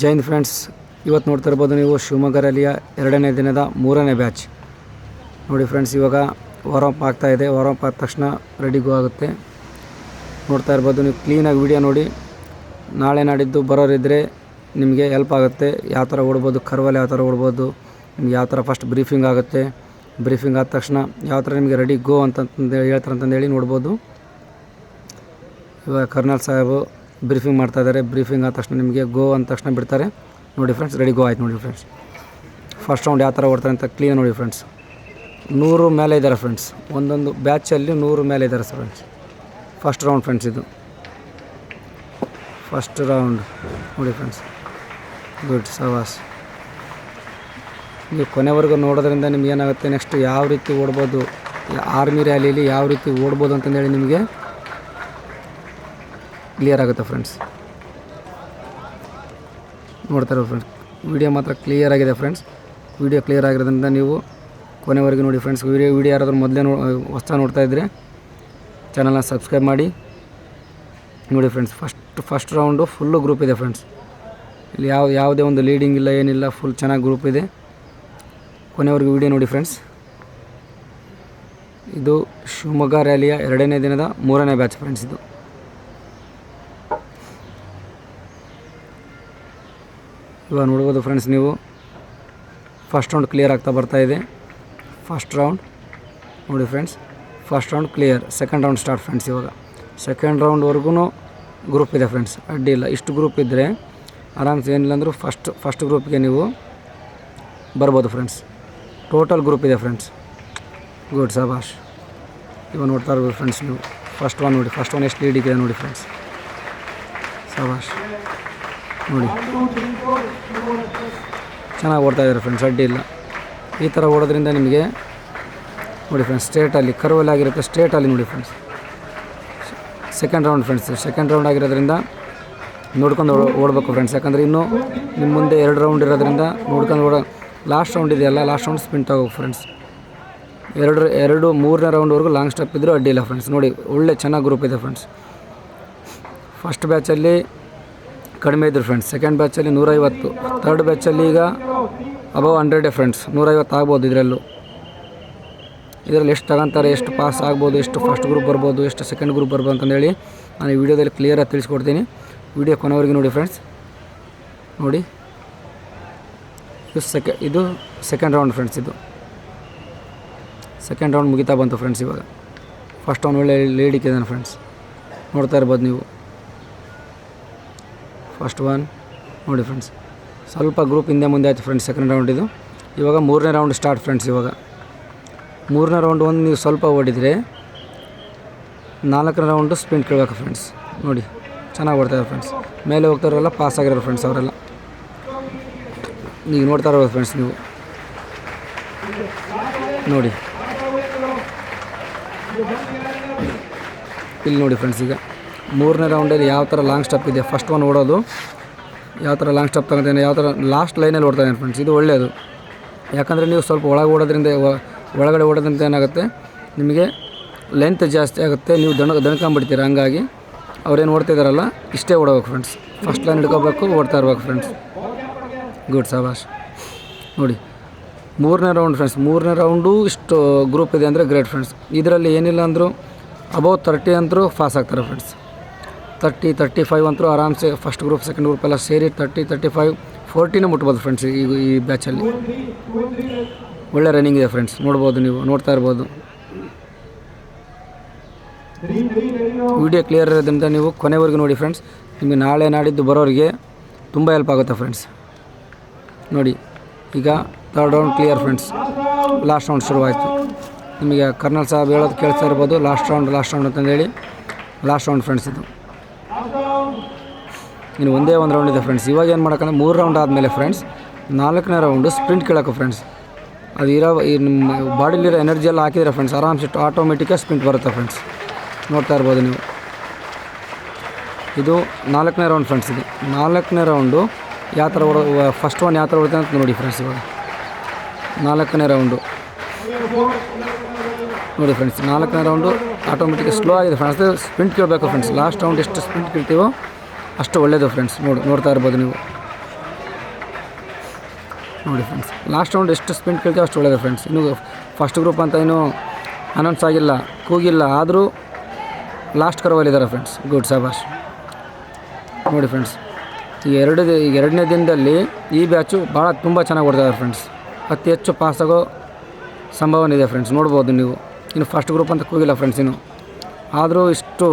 Jain friends, ಇವತ್ತು ನೋಡ್ತಾ ಇರ್ಬೋದು ನೀವು ಶಿವಮೊಗ್ಗ ರ್ಯಾಲಿಯ ಎರಡನೇ ದಿನದ ಮೂರನೇ ಬ್ಯಾಚ್. ನೋಡಿ ಫ್ರೆಂಡ್ಸ್, ಇವಾಗ ವಾರಪ್ ಆಗ್ತಾ ಇದೆ. ವಾರಪ್ ಆದ ತಕ್ಷಣ ರೆಡಿಗೂ ಆಗುತ್ತೆ. ನೋಡ್ತಾ ಇರ್ಬೋದು, ನೀವು ಕ್ಲೀನಾಗಿ ವಿಡಿಯೋ ನೋಡಿ. ನಾಳೆ ನಾಡಿದ್ದು ಬರೋರಿದ್ದರೆ ನಿಮಗೆ ಹೆಲ್ಪ್ ಆಗುತ್ತೆ. ಯಾವ ಥರ ಓಡ್ಬೋದು ಕರ್ವಲ್ಲಿ ಯಾವ ಥರ ಓಡ್ಬೋದು, ನಿಮ್ಗೆ ಯಾವ ಥರ ಫಸ್ಟ್ ಬ್ರೀಫಿಂಗ್ ಆಗುತ್ತೆ. ಬ್ರೀಫಿಂಗ್ ಆದ ತಕ್ಷಣ ಯಾವ ಥರ ನಿಮಗೆ ರೆಡಿ ಗೋ ಅಂತಂತಂದು ಹೇಳ್ತಾರೆ ಅಂತಂದೇಳಿ ನೋಡ್ಬೋದು. ಇವಾಗ ಕರ್ನಲ್ ಸಾಹೇಬು ಬ್ರೀಫಿಂಗ್ ಮಾಡ್ತಾ ಇದ್ದಾರೆ. ಬ್ರೀಫಿಂಗ್ ಆದ ತಕ್ಷಣ ನಿಮಗೆ ಗೋ ಅಂದ ತಕ್ಷಣ ಬಿಡ್ತಾರೆ. ನೋಡಿ ಫ್ರೆಂಡ್ಸ್ ರೆಡಿ ಗೋ ಆಯ್ತು ನೋಡಿ ಫ್ರೆಂಡ್ಸ್ ಫಸ್ಟ್ ರೌಂಡ್ ಯಾವ ಥರ ಓಡ್ತಾರೆ ಅಂತ ಕ್ಲೀನ್ ನೋಡಿ ಫ್ರೆಂಡ್ಸ್ ನೂರು ಮೇಲೆ ಇದ್ದಾರೆ ಫ್ರೆಂಡ್ಸ್ ಒಂದೊಂದು ಬ್ಯಾಚಲ್ಲಿ ನೂರು ಮೇಲೆ ಇದ್ದಾರೆ sir friends first round friends ಇದು. ಫಸ್ಟ್ ರೌಂಡ್ ನೋಡಿ ಫ್ರೆಂಡ್ಸ್ ಗುಡ್ ಸವಾಸ್ ನೀವು ಕೊನೆವರೆಗೂ ನೋಡೋದ್ರಿಂದ ನಿಮ್ಗೆ ಏನಾಗುತ್ತೆ? ನೆಕ್ಸ್ಟ್ ಯಾವ ರೀತಿ ಓಡ್ಬೋದು? ಆರ್ಮಿ ರ್ಯಾಲಿಯಲ್ಲಿ ಯಾವ ರೀತಿ ಓಡ್ಬೋದು ಅಂತಂದೇಳಿ ನಿಮಗೆ ಕ್ಲಿಯರ್ ಆಗುತ್ತೆ ಫ್ರೆಂಡ್ಸ್ ನೋಡ್ತಾರೆ ಫ್ರೆಂಡ್ಸ್ ವಿಡಿಯೋ ಮಾತ್ರ ಕ್ಲಿಯರ್ ಆಗಿದೆ ಫ್ರೆಂಡ್ಸ್ ವಿಡಿಯೋ ಕ್ಲಿಯರ್ ಆಗಿರೋದ್ರಿಂದ ನೀವು ಕೊನೆವರೆಗೂ ನೋಡಿ ಫ್ರೆಂಡ್ಸ್ ವಿಡಿಯೋ ವಿಡಿಯೋ ಯಾರಾದರೂ ಮೊದಲೇ ನೋ ಹೊಸ ನೋಡ್ತಾ ಇದ್ದರೆ ಚಾನಲ್ನ ಸಬ್ಸ್ಕ್ರೈಬ್ ಮಾಡಿ. ನೋಡಿ friends first first round full group ಇದೆ ಫ್ರೆಂಡ್ಸ್ ಇಲ್ಲಿ ಯಾವ, ಯಾವುದೇ ಒಂದು ಲೀಡಿಂಗ್ ಇಲ್ಲ, ಏನಿಲ್ಲ ಫುಲ್ ಚೆನ್ನಾಗಿ ಗ್ರೂಪ್ ಇದೆ. ಕೊನೆವರೆಗೂ ವಿಡಿಯೋ ನೋಡಿ ಫ್ರೆಂಡ್ಸ್ ಇದು ಶಿವಮೊಗ್ಗ ರ್ಯಾಲಿಯ ಎರಡನೇ ದಿನದ ಮೂರನೇ ಬ್ಯಾಚ್ ಫ್ರೆಂಡ್ಸ್ ಇದು. ಇವಾಗ ನೋಡ್ಬೋದು ಫ್ರೆಂಡ್ಸ್ ನೀವು. ಫಸ್ಟ್ ರೌಂಡ್ ಕ್ಲಿಯರ್ ಆಗ್ತಾ ಬರ್ತಾ ಇದೆ. ಫಸ್ಟ್ ರೌಂಡ್ ನೋಡಿ friends first round clear second round start friends ಇವಾಗ. ಸೆಕೆಂಡ್ ರೌಂಡ್ವರೆಗೂ ಗ್ರೂಪ್ ಇದೆ ಫ್ರೆಂಡ್ಸ್ ಅಡ್ಡಿ ಇಲ್ಲ. ಇಷ್ಟು ಗ್ರೂಪ್ ಇದ್ದರೆ ಆರಾಮ್ಸೆ ಏನಿಲ್ಲ ಅಂದರೂ ಫಸ್ಟ್ ಫಸ್ಟ್ ಗ್ರೂಪ್ಗೆ ನೀವು ಬರ್ಬೋದು ಫ್ರೆಂಡ್ಸ್ ಟೋಟಲ್ ಗ್ರೂಪ್ ಇದೆ ಫ್ರೆಂಡ್ಸ್ ಗುಡ್ ಸಬಾಷ್ ಇವಾಗ ನೋಡ್ತಾ ಇರ್ಬೋದು ಫ್ರೆಂಡ್ಸ್ ನೀವು. ಫಸ್ಟ್ ಒನ್ ನೋಡಿ ಫಸ್ಟ್ ಒನ್ ಎಷ್ಟು ಇದೆ ನೋಡಿ ಫ್ರೆಂಡ್ಸ್ ಸಬಾಷ್ ನೋಡಿ. ಚೆನ್ನಾಗಿ ಓಡ್ತಾ ಇದ್ದಾರೆ ಫ್ರೆಂಡ್ಸ್ ಅಡ್ಡಿ ಇಲ್ಲ. ಈ ಥರ ಓಡೋದ್ರಿಂದ ನಿಮಗೆ ನೋಡಿ ಫ್ರೆಂಡ್ಸ್ ಸ್ಟೇಟಲ್ಲಿ ಕರ್ವಲ್ಲಿ ಆಗಿರುತ್ತೆ ಸ್ಟೇಟಲ್ಲಿ ನೋಡಿ friends second round friends second round ಆಗಿರೋದ್ರಿಂದ ನೋಡ್ಕೊಂಡು ಓಡ್- ಓಡಬೇಕು ಫ್ರೆಂಡ್ಸ್ ಯಾಕಂದರೆ ಇನ್ನೂ ನಿಮ್ಮ ಮುಂದೆ ಎರಡು ರೌಂಡ್ ಇರೋದ್ರಿಂದ ನೋಡ್ಕೊಂಡು ಓಡ ಲಾಸ್ಟ್ ರೌಂಡ್ ಇದೆಯಲ್ಲ ಲಾಸ್ಟ್ ರೌಂಡ್ ಸ್ಪಿಂಟ್ ತಗೋ ಫ್ರೆಂಡ್ಸ್ ಎರಡು ಎರಡು, ಮೂರನೇ ರೌಂಡ್ವರೆಗೂ ಲಾಂಗ್ ಸ್ಟೆಪ್ ಇದ್ದರೂ ಅಡ್ಡಿಲ್ಲ ಫ್ರೆಂಡ್ಸ್ ನೋಡಿ, ಒಳ್ಳೆ ಚೆನ್ನಾಗಿ ಗ್ರೂಪ್ ಇದೆ ಫ್ರೆಂಡ್ಸ್ ಫಸ್ಟ್ ಬ್ಯಾಚಲ್ಲಿ ಕಡಿಮೆ ಇದ್ರು ಫ್ರೆಂಡ್ಸ್ ಸೆಕೆಂಡ್ ಬ್ಯಾಚಲ್ಲಿ ನೂರೈವತ್ತು. ಥರ್ಡ್ ಬ್ಯಾಚಲ್ಲಿ ಈಗ ಅಬವ್ ಹಂಡ್ರೆಡೇ ಫ್ರೆಂಡ್ಸ್ ನೂರೈವತ್ತು ಆಗ್ಬೋದು ಇದರಲ್ಲೂ. ಇದರಲ್ಲಿ ಎಷ್ಟು ತಗೊಂತಾರೆ, ಎಷ್ಟು ಪಾಸ್ ಆಗ್ಬೋದು, ಎಷ್ಟು ಫಸ್ಟ್ ಗ್ರೂಪ್ ಬರ್ಬೋದು, ಎಷ್ಟು ಸೆಕೆಂಡ್ ಗ್ರೂಪ್ ಬರ್ಬೋದು ಅಂತಂದೇಳಿ ನಾನು ಈ ವಿಡಿಯೋದಲ್ಲಿ ಕ್ಲಿಯರಾಗಿ ತಿಳಿಸ್ಕೊಡ್ತೀನಿ. ವಿಡಿಯೋ ಕೊನೆವರೆಗೆ ನೋಡಿ ಫ್ರೆಂಡ್ಸ್ ನೋಡಿ. ಇದು ಸೆಕೆ ಇದು ಸೆಕೆಂಡ್ ರೌಂಡ್ ಫ್ರೆಂಡ್ಸ್ ಇದು. ಸೆಕೆಂಡ್ ರೌಂಡ್ ಮುಗಿತಾ ಬಂತು ಫ್ರೆಂಡ್ಸ್ ಇವಾಗ. ಫಸ್ಟ್ ರೌಂಡ್ ಒಳ್ಳೆ ಲೀಡ್ ಇಕ್ಕಿದ್ದಾನೆ ಫ್ರೆಂಡ್ಸ್ ನೋಡ್ತಾ ಇರ್ಬೋದು ನೀವು. First one. ನೋಡಿ ಫ್ರೆಂಡ್ಸ್ ಸ್ವಲ್ಪ ಗ್ರೂಪ್ ಹಿಂದೆ ಮುಂದೆ ಆಯ್ತು ಫ್ರೆಂಡ್ಸ್ ಸೆಕೆಂಡ್ ರೌಂಡ್ ಇದು. ಇವಾಗ ಮೂರನೇ ರೌಂಡ್ ಸ್ಟಾರ್ಟ್ ಫ್ರೆಂಡ್ಸ್ ಇವಾಗ. ಮೂರನೇ ರೌಂಡ್ ಒಂದು ನೀವು ಸ್ವಲ್ಪ ಓಡಿದರೆ ನಾಲ್ಕನೇ ರೌಂಡು ಸ್ಪಿನ್ ಕೇಳಬೇಕು ಫ್ರೆಂಡ್ಸ್ ನೋಡಿ, ಚೆನ್ನಾಗಿ ಓಡ್ತಾರೆ ಫ್ರೆಂಡ್ಸ್ ಮೇಲೆ ಹೋಗ್ತಾರಲ್ಲ ಪಾಸ್ ಆಗಿರೋ ಫ್ರೆಂಡ್ಸ್ ಅವರೆಲ್ಲ. ಈಗ ನೋಡ್ತಾ ಇರೋದು ಫ್ರೆಂಡ್ಸ್ ನೀವು. ನೋಡಿ. ಇಲ್ಲಿ ನೋಡಿ ಫ್ರೆಂಡ್ಸ್ ಈಗ. ಮೂರನೇ ರೌಂಡಲ್ಲಿ ಯಾವ ಥರ ಲಾಂಗ್ ಸ್ಟೆಪ್ ಇದೆ? ಫಸ್ಟ್ ಒನ್ ಓಡೋದು. ಯಾವ ಥರ ಲಾಂಗ್ ಸ್ಟೆಪ್ ತಗೊತಾನೆ? ಯಾವ ಥರ ಲಾಸ್ಟ್ ಲೈನಲ್ಲಿ ಓಡ್ತಾನೆ ಫ್ರೆಂಡ್ಸ್ ಇದು ಒಳ್ಳೆಯದು ಯಾಕಂದರೆ ನೀವು ಸ್ವಲ್ಪ ಒಳಗೆ ಓಡೋದ್ರಿಂದ ಒಳಗಡೆ ಓಡೋದ್ರಿಂದ ಏನಾಗುತ್ತೆ? ನಿಮಗೆ ಲೆಂತ್ ಜಾಸ್ತಿ ಆಗುತ್ತೆ. ನೀವು ದಣ ದಣ್ಕೊಂಬಿಡ್ತೀರ ಹಂಗಾಗಿ ಅವ್ರೇನು ಓಡ್ತಿದಾರಲ್ಲ, ಇಷ್ಟೇ ಓಡಬೇಕು ಫ್ರೆಂಡ್ಸ್ ಫಸ್ಟ್ ಲೈನ್ ಹಿಡ್ಕೋಬೇಕು, ಓಡ್ತಾ ಇರ್ಬೇಕು ಫ್ರೆಂಡ್ಸ್ ಗುಡ್ ಸಾಬಾಷ್ ನೋಡಿ, ಮೂರನೇ ರೌಂಡ್ ಫ್ರೆಂಡ್ಸ್ ಮೂರನೇ ರೌಂಡು ಇಷ್ಟು ಗ್ರೂಪ್ ಇದೆ ಅಂದರೆ ಗ್ರೇಟ್ ಫ್ರೆಂಡ್ಸ್ ಇದರಲ್ಲಿ ಏನಿಲ್ಲ ಅಂದರೂ ಅಬೌವ್ ತರ್ಟಿ ಅಂತರೂ ಪಾಸ್ ಆಗ್ತಾರೆ ಫ್ರೆಂಡ್ಸ್ ತರ್ಟಿ ತರ್ಟಿ ಫೈವ್ ಅಂತೂ ಆರಾಮ್ಸೆ ಫಸ್ಟ್ ಗ್ರೂಪ್ ಸೆಕೆಂಡ್ ಗ್ರೂಪ್ ಎಲ್ಲ ಸೇರಿ ತರ್ಟಿ ತರ್ಟಿ ಫೈವ್ ಫೋರ್ಟಿನೇ ಮುಟ್ಬೋದು ಫ್ರೆಂಡ್ಸ್ ಈಗ ಈ ಬ್ಯಾಚಲ್ಲಿ ಒಳ್ಳೆ ರನ್ನಿಂಗ್ ಇದೆ ಫ್ರೆಂಡ್ಸ್ ನೋಡ್ಬೋದು ನೀವು, ನೋಡ್ತಾ ಇರ್ಬೋದು. ವಿಡಿಯೋ ಕ್ಲಿಯರ್ ಇರೋದ್ರಿಂದ ನೀವು ಕೊನೆವರೆಗೂ ನೋಡಿ ಫ್ರೆಂಡ್ಸ್ ನಿಮಗೆ ನಾಳೆ ನಾಡಿದ್ದು ಬರೋರಿಗೆ ತುಂಬ ಹೆಲ್ಪ್ ಆಗುತ್ತೆ ಫ್ರೆಂಡ್ಸ್ ನೋಡಿ, ಈಗ third round clear friends last round ಶುರುವಾಯಿತು. ನಿಮಗೆ ಕರ್ನಲ್ ಸಾಹೇಬ್ ಹೇಳೋದು ಕೇಳ್ತಾ ಇರ್ಬೋದು ಲಾಸ್ಟ್ ರೌಂಡ್ ಲಾಸ್ಟ್ ರೌಂಡ್ ಅಂತಂದೇಳಿ ಲಾಸ್ಟ್ ರೌಂಡ್ ಫ್ರೆಂಡ್ಸ್ ಇದು. ಇನ್ನು ಒಂದೇ ಒಂದು ರೌಂಡ್ ಇದೆ ಫ್ರೆಂಡ್ಸ್ ಇವಾಗ ಏನು ಮಾಡೋಕ್ಕಂದ್ರೆ ಮೂರು ರೌಂಡ್ ಆದಮೇಲೆ ಫ್ರೆಂಡ್ಸ್ ನಾಲ್ಕನೇ ರೌಂಡು ಸ್ಪ್ರಿಂಟ್ ಕೇಳೋಕೆ ಫ್ರೆಂಡ್ಸ್ ಅದು ಇರೋ ಈ ನಿಮ್ಮ ಬಾಡಿಲಿರೋ ಎನರ್ಜಿ ಎಲ್ಲ ಹಾಕಿದ್ರೆ ಫ್ರೆಂಡ್ಸ್ ಆರಾಮ್ಸೆ ಆಟೋಮೆಟಿಕಾಗಿ ಸ್ಪ್ರಿಂಟ್ ಬರುತ್ತೆ ಫ್ರೆಂಡ್ಸ್ ನೋಡ್ತಾ ಇರ್ಬೋದು ನೀವು. ಇದು ನಾಲ್ಕನೇ ರೌಂಡ್ ಫ್ರೆಂಡ್ಸ್ ಇದು. ನಾಲ್ಕನೇ ರೌಂಡು ಯಾವ ಥರ ಫಸ್ಟ್ ಒನ್ ಯಾವ ಥರ ಓಡುತ್ತೆ ಅಂತ ನೋಡಿ ಫ್ರೆಂಡ್ಸ್ ಇವಾಗ. ನಾಲ್ಕನೇ ರೌಂಡು ನೋಡಿ ಫ್ರೆಂಡ್ಸ್ ನಾಲ್ಕನೇ ರೌಂಡು ಆಟೋಮೆಟಿಕ್ ಸ್ಲೋ ಆಗಿದೆ ಫ್ರೆಂಡ್ಸ್ ಸ್ಪ್ರಿಂಟ್ ಕೇಳಬೇಕು ಫ್ರೆಂಡ್ಸ್ ಲಾಸ್ಟ್ ರೌಂಡ್ ಎಷ್ಟು ಸ್ಪ್ರಿಂಟ್ ಕೇಳ್ತೀವೋ ಅಷ್ಟು ಒಳ್ಳೆಯದು ಫ್ರೆಂಡ್ಸ್ ನೋಡಿ, ನೋಡ್ತಾ ಇರ್ಬೋದು ನೀವು. ನೋಡಿ ಫ್ರೆಂಡ್ಸ್ ಲಾಸ್ಟ್ ರೌಂಡ್ ಎಷ್ಟು ಸ್ಪಿಂಟ್ ಕೇಳ್ತೀವಿ ಅಷ್ಟು ಒಳ್ಳೆಯದು ಫ್ರೆಂಡ್ಸ್ ಇನ್ನು ಫಸ್ಟ್ ಗ್ರೂಪ್ ಅಂತ ಇನ್ನೂ ಅನೌನ್ಸ್ ಆಗಿಲ್ಲ, ಕೂಗಿಲ್ಲ, ಆದರೂ ಲಾಸ್ಟ್ ಕರ್ವಲ್ಲಿದ್ದಾರೆ ಫ್ರೆಂಡ್ಸ್ ಗುಡ್ ಸಾಬಾಷ್ ನೋಡಿ ಫ್ರೆಂಡ್ಸ್ ಈ ಎರಡು ಎರಡನೇ ದಿನದಲ್ಲಿ ಈ ಬ್ಯಾಚು ಭಾಳ ತುಂಬ ಚೆನ್ನಾಗಿ ಹೊಡೆದಿದ್ದಾರೆ ಫ್ರೆಂಡ್ಸ್ ಅತಿ ಹೆಚ್ಚು ಪಾಸ್ ಆಗೋ ಸಂಭವನ ಇದೆ ಫ್ರೆಂಡ್ಸ್ ನೋಡ್ಬೋದು ನೀವು. ಇನ್ನು ಫಸ್ಟ್ ಗ್ರೂಪ್ ಅಂತ ಕೂಗಿಲ್ಲ ಫ್ರೆಂಡ್ಸ್ ಇನ್ನು. ಆದರೂ ಇಷ್ಟು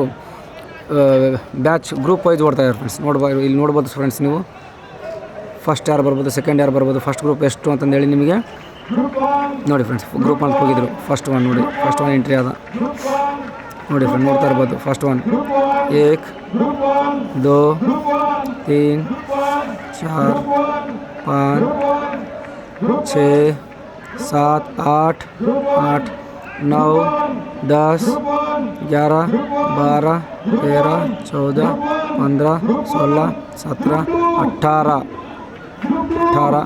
ಬ್ಯಾಚ್ ಗ್ರೂಪ್ ವೈಸ್ ಓಡ್ತಾ ಇದ್ದಾರೆ ಫ್ರೆಂಡ್ಸ್ ನೋಡ್ಬೋದು ಇಲ್ಲಿ ನೋಡ್ಬೋದು ಫ್ರೆಂಡ್ಸ್ ನೀವು. ಫಸ್ಟ್ ಯಾರು ಬರ್ಬೋದು ಸೆಕೆಂಡ್ ಯಾರು ಬರ್ಬೋದು ಫಸ್ಟ್ ಗ್ರೂಪ್ ಎಷ್ಟು ಅಂತಂದೇಳಿ ನಿಮಗೆ. ನೋಡಿ ಫ್ರೆಂಡ್ಸ್ ಗ್ರೂಪ್ ಅಂತ ಹೋಗಿದ್ರು. ಫಸ್ಟ್ ಒನ್ ನೋಡಿ ಫಸ್ಟ್ ಒನ್ ಎಂಟ್ರಿ ಆದ. ನೋಡಿ ಫ್ರೆಂಡ್ ನೋಡ್ತಾ ಇರ್ಬೋದು. ಫಸ್ಟ್ ಒನ್ ಏಕ್, ದೋ, ತೀನ್, ಚಾರ್, ಪಾನ್, ಛೇ, ಸಾತ್ ಆಠ ಆಠ नौ, दस, ग्यारह, बारह, तेरह, चौदह, पंद्रह, सोलह, सत्रह अट्ठारह अठारह,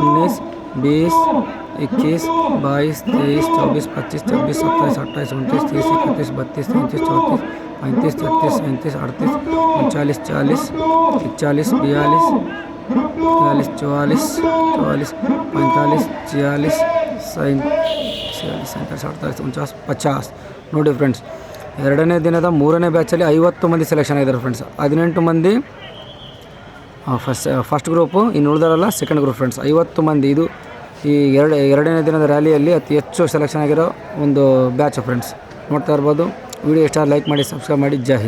उन्नीस, बीस, इक्कीस, बाईस, तेईस, चौबीस, पच्चीस, छब्बीस, सत्ताईस, अट्ठाईस, उनतीस, तीस, इकतीस, बत्तीस, तैंतीस, चौंतीस, पैंतीस, छत्तीस, सैंतीस, अड़तीस, उनचालीस, चालीस इकतालीस बयालीस बयालीस, चौवालीस चौवालीस, पैंतालीस, छियालीस, सैं ಸಿಎಲ್ಡಿ ಸೆಂಟರ್ಸ್ ಆಡ್ತಾರೆ ಉಂಚಾಸ್ ಪಚಾಸ್. ನೋಡಿ ಫ್ರೆಂಡ್ಸ್ ಎರಡನೇ ದಿನದ ಮೂರನೇ ಬ್ಯಾಚಲ್ಲಿ ಐವತ್ತು ಮಂದಿ ಸೆಲೆಕ್ಷನ್ ಆಗಿದ್ದಾರೆ ಫ್ರೆಂಡ್ಸ್ ಹದಿನೆಂಟು ಮಂದಿ ಫಸ್ಟ್ ಫಸ್ಟ್ ಗ್ರೂಪು ಇನ್ನು ಉಳಿದಾರಲ್ಲ ಸೆಕೆಂಡ್ ಗ್ರೂಪ್ ಫ್ರೆಂಡ್ಸ್ ಐವತ್ತು ಮಂದಿ, ಇದು ಈ ಎರಡು, ಎರಡನೇ ದಿನದ ರ್ಯಾಲಿಯಲ್ಲಿ ಅತಿ ಹೆಚ್ಚು ಸೆಲೆಕ್ಷನ್ ಆಗಿರೋ ಒಂದು ಬ್ಯಾಚ್ ಫ್ರೆಂಡ್ಸ್ ನೋಡ್ತಾ ಇರ್ಬೋದು. ವಿಡಿಯೋ ಇಷ್ಟ ಲೈಕ್ ಮಾಡಿ ಸಬ್ಸ್ಕ್ರೈಬ್ ಮಾಡಿ. ಜೈ